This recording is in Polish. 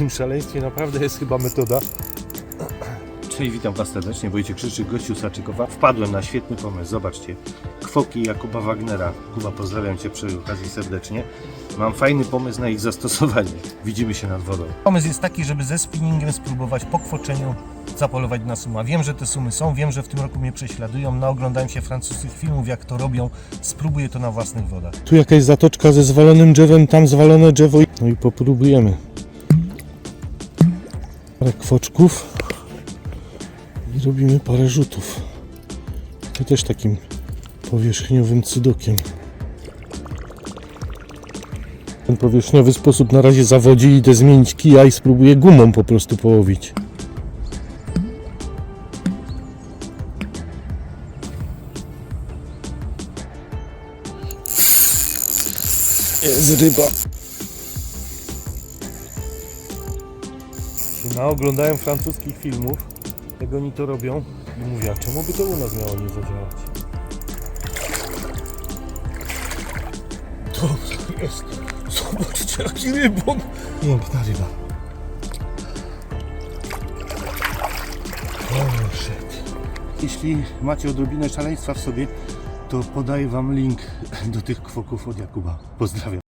tym szaleństwie naprawdę jest chyba metoda. Cześć, witam Was serdecznie, Wojciech Krzyczyk, gościu Saczykowa. Wpadłem na świetny pomysł, zobaczcie. Kwoki Jakuba Wagnera. Kuba, pozdrawiam Cię przy okazji serdecznie. Mam fajny pomysł na ich zastosowanie. Widzimy się nad wodą. Pomysł jest taki, żeby ze spinningiem spróbować po kwoczeniu zapolować na suma. Wiem, że te sumy są, wiem, że w tym roku mnie prześladują. Naoglądałem się francuskich filmów, jak to robią. Spróbuję to na własnych wodach. Tu jakaś zatoczka ze zwalonym drzewem, tam zwalone drzewo. No i popróbujemy. Parę kwoczków i robimy parę rzutów. To też takim powierzchniowym cydokiem. Ten powierzchniowy sposób na razie zawodzi, idę zmienić kija i spróbuję gumą po prostu połowić. Jest ryba. Naoglądałem francuskich filmów, jak oni to robią i mówię, a czemu by to u nas miało nie zadziałać? Dobra, jest. Zobaczcie, jaki rybon. Piękna ryba. O, shit. Jeśli macie odrobinę szaleństwa w sobie, to podaję Wam link do tych kwoków od Jakuba. Pozdrawiam.